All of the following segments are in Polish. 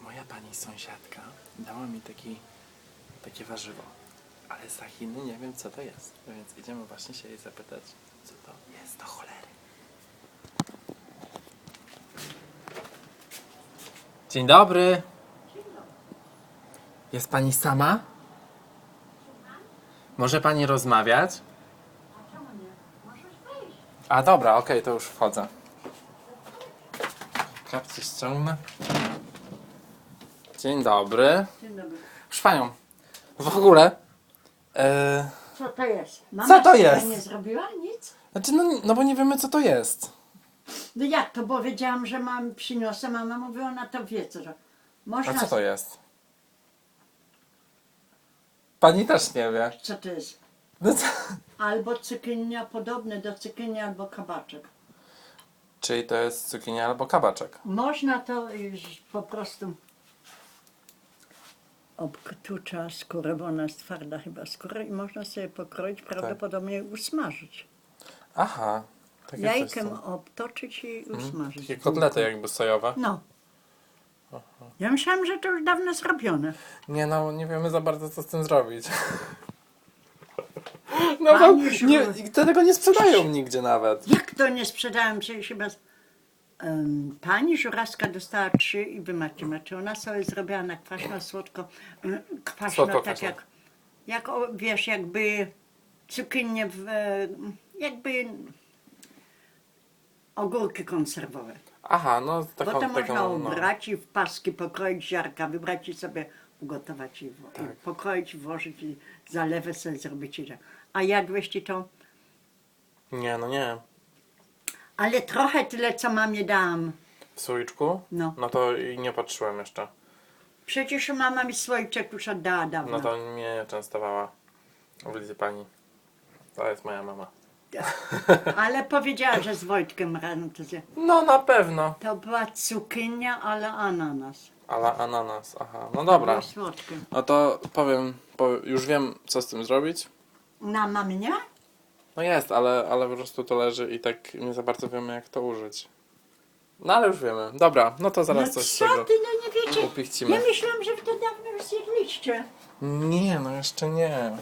Moja pani sąsiadka dała mi taki, takie warzywo. Ale z Chiny nie wiem co to jest. No Więc idziemy właśnie się jej zapytać, co to jest do cholery. Dzień dobry. Jest pani sama? Może pani rozmawiać? A dobra, okej, to już wchodzę. Kapcie ściągnę. Dzień dobry. Dzień dobry. Proszę panią, w ogóle. E, Co to jest? Mama Co to sobie jest? nie zrobiła nic? znaczy, no, no bo nie wiemy co to jest. No jak to powiedziałam, że mam przyniosę, mama mówi, ona to wie, co. Można... A co to jest? Pani też nie wie. Co to jest? No co? Albo cukinia, podobne do cukinii, albo kabaczek. Czyli to jest cukinia albo kabaczek. Można to już po prostu obtucza skórę, bo ona jest twarda chyba skóra i można sobie pokroić, prawdopodobnie usmażyć. Aha. Takie coś Jajkiem są. obtoczyć i usmażyć. Takie kotlety jakby sojowe. No. Ja myślałam, że to już dawno zrobione. Nie no, nie wiemy za bardzo co z tym zrobić. No bo nie, tego nie sprzedają nigdzie nawet. Jak to nie sprzedałem? Przecież chyba... pani Żurawska dostała trzy i wy macie macie. Ona sobie zrobiła na kwaśno, słodko. Kwaśno, Słodko, tak kwaśno. jak, jak o, wiesz, jakby cukinię, w, e, jakby ogórki konserwowe. Aha, no taką, Bo to taką można no. ubrać i w paski pokroić ziarka, wybrać i sobie ugotować i, w, Tak. i pokroić, włożyć i zalewę sobie zrobić. i tak. A jadłeś ci to? Nie, no nie. Ale trochę tyle, co mamie dałam. W słoiczku? No. No to i nie patrzyłem jeszcze. Przecież mama mi słoiczek już oddała dawno. No to mnie nie częstowała. Widzi pani. To jest moja mama. Ale powiedziała, że z Wojtkiem rano to zje. No na pewno. To była cukinia, ale ananas. Ale ananas, aha. No dobra. Było słodkie. No to powiem, po, już wiem co z tym zrobić. Na mamie nie? No jest, ale, ale po prostu to leży i tak nie za bardzo wiemy jak to użyć. No ale już wiemy. Dobra, no to zaraz no coś z co tego ty, no nie wiecie? upichcimy. Ja myślałam, że wy to dawno już zjedliście. Nie, no jeszcze nie.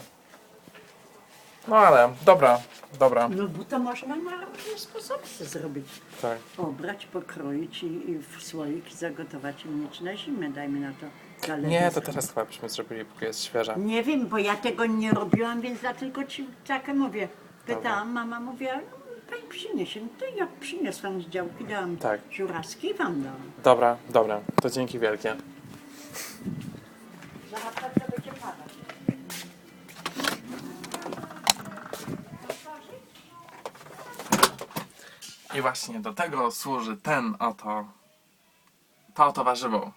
No ale, dobra, dobra. No bo to można na różne sposoby sobie zrobić. Tak. Obrać, pokroić i, i w słoik zagotować i mieć na zimę, dajmy na to. zalewę Nie, to teraz chyba byśmy zrobili, póki jest świeża. Nie wiem, bo ja tego nie robiłam, więc dlatego ci tak mówię. Pytałam, mama mówiła, no, pani przyniesie. No to ja przyniosłam z działki, dałam Tak. żurawski i wam dałam. Dobra, dobra, to dzięki wielkie. Zaraz to będzie padać. I właśnie do tego służy ten oto, to oto warzywo.